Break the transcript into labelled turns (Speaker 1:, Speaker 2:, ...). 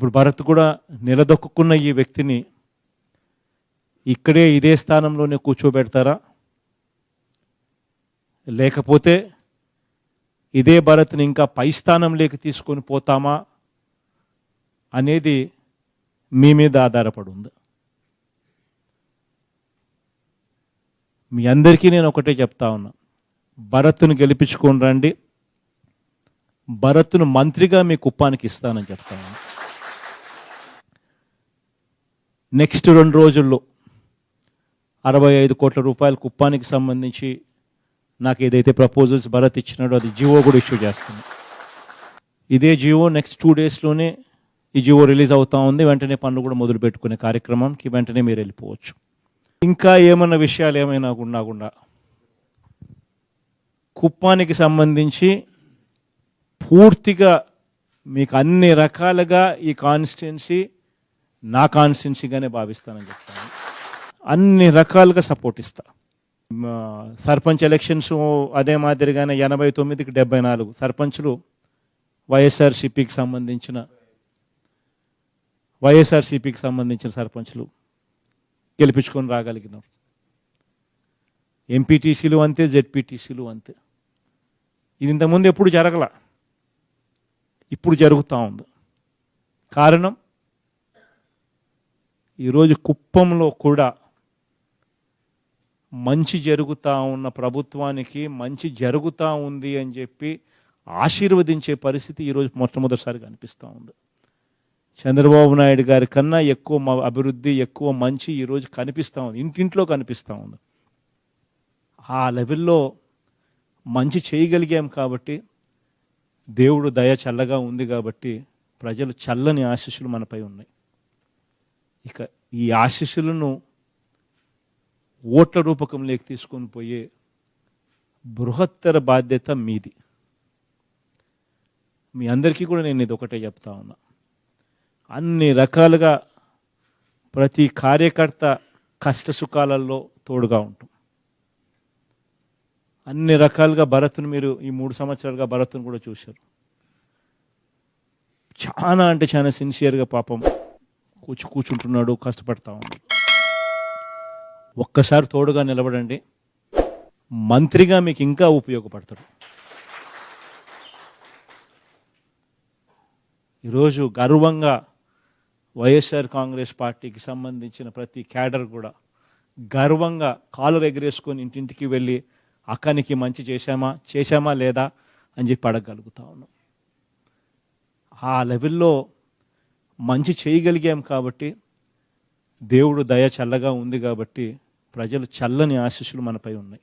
Speaker 1: ఇప్పుడు భరత్ కూడా నిలదొక్కున్న ఈ వ్యక్తిని ఇక్కడే ఇదే స్థానంలోనే కూర్చోబెడతారా? లేకపోతే ఇదే భరత్ని ఇంకా పై స్థానంలోకి తీసుకొని పోతామా అనేది మీ మీద ఆధారపడి ఉంది. మీ అందరికీ నేను ఒకటే చెప్తా ఉన్నా. భరత్ను గెలిపించుకొని రండి. భరత్ను మంత్రిగా మీ కుప్పానికి ఇస్తానని చెప్తా ఉన్నా. నెక్స్ట్ రెండు రోజుల్లో అరవై ఐదు కోట్ల రూపాయల కుప్పానికి సంబంధించి నాకు ఏదైతే ప్రపోజల్స్ భరత్ ఇచ్చినాడో అది జివో కూడా ఇష్యూ చేస్తుంది. ఇదే జివో నెక్స్ట్ టూ డేస్లోనే ఈ జివో రిలీజ్ అవుతా ఉంది. వెంటనే పనులు కూడా మొదలు పెట్టుకునే కార్యక్రమంకి వెంటనే మీరు వెళ్ళిపోవచ్చు. ఇంకా ఏమన్నా విషయాలు ఏమైనా ఉండకుండా కుప్పానికి సంబంధించి పూర్తిగా మీకు అన్ని రకాలుగా ఈ కాన్స్టిట్యున్సీ నా కాన్స్టిట్యున్సీగానే భావిస్తానని చెప్తాను. అన్ని రకాలుగా సపోర్ట్ ఇస్తా. సర్పంచ్ ఎలక్షన్స్ అదే మాదిరిగానే ఎనభై తొమ్మిదికి డెబ్బై నాలుగు సర్పంచులు వైఎస్ఆర్సిపికి సంబంధించిన వైఎస్ఆర్సిపికి సంబంధించిన సర్పంచ్లు గెలిపించుకొని రాగలిగినారు ఎంపీటీసీలు అంతే జెడ్పీటీసీలు అంతే. ఇది ఇంతకుముందు ఎప్పుడు జరగల. ఇప్పుడు జరుగుతూ ఉంది. కారణం ఈరోజు కుప్పంలో కూడా మంచి జరుగుతూ ఉన్న ప్రభుత్వానికి మంచి జరుగుతూ ఉంది అని చెప్పి ఆశీర్వదించే పరిస్థితి ఈరోజు మొట్టమొదటిసారిగా అనిపిస్తూ ఉంది. చంద్రబాబు నాయుడు గారి కన్నా ఎక్కువ మ- అభివృద్ధి ఎక్కువ మంచి ఈరోజు కనిపిస్తూ ఉంది. ఇంటింట్లో కనిపిస్తూ ఉంది. ఆ లెవెల్లో మంచి చేయగలిగాం కాబట్టి దేవుడు దయ చల్లగా ఉంది కాబట్టి ప్రజలు చల్లని ఆశీస్సులు మనపై ఉన్నాయి. ఇక ఈ ఆశీస్సులను ఓట్ల రూపకంలోకి తీసుకొని పోయే బృహత్తర బాధ్యత మీది. మీ అందరికీ కూడా నేను ఇది ఒకటే చెప్తా ఉన్నా. అన్ని రకాలుగా ప్రతి కార్యకర్త కష్ట సుఖాలలో తోడుగా ఉంటాం. అన్ని రకాలుగా భరత్ను మీరు ఈ మూడు సంవత్సరాలుగా భరత్ను కూడా చూశారు. చాలా అంటే చాలా సిన్సియర్గా పాపం కూర్చు కూర్చుంటున్నాడు కష్టపడతా ఉన్నాడు. ఒక్కసారి తోడుగా నిలబడండి. మంత్రిగా మీకు ఇంకా ఉపయోగపడతాడు. ఈరోజు గర్వంగా వైఎస్ఆర్ కాంగ్రెస్ పార్టీకి సంబంధించిన ప్రతి క్యాడర్ కూడా గర్వంగా కాలు ఎగరేసుకొని ఇంటింటికి వెళ్ళి అక్కనికి మంచి చేశామా చేశామా లేదా అని చెప్పి అడగగలుగుతా ఉన్నాం. ఆ లెవెల్లో మంచి చేయగలిగాం కాబట్టి దేవుడు దయ చల్లగా ఉంది కాబట్టి ప్రజలు చల్లని ఆశీస్సులు మనపై ఉన్నాయి.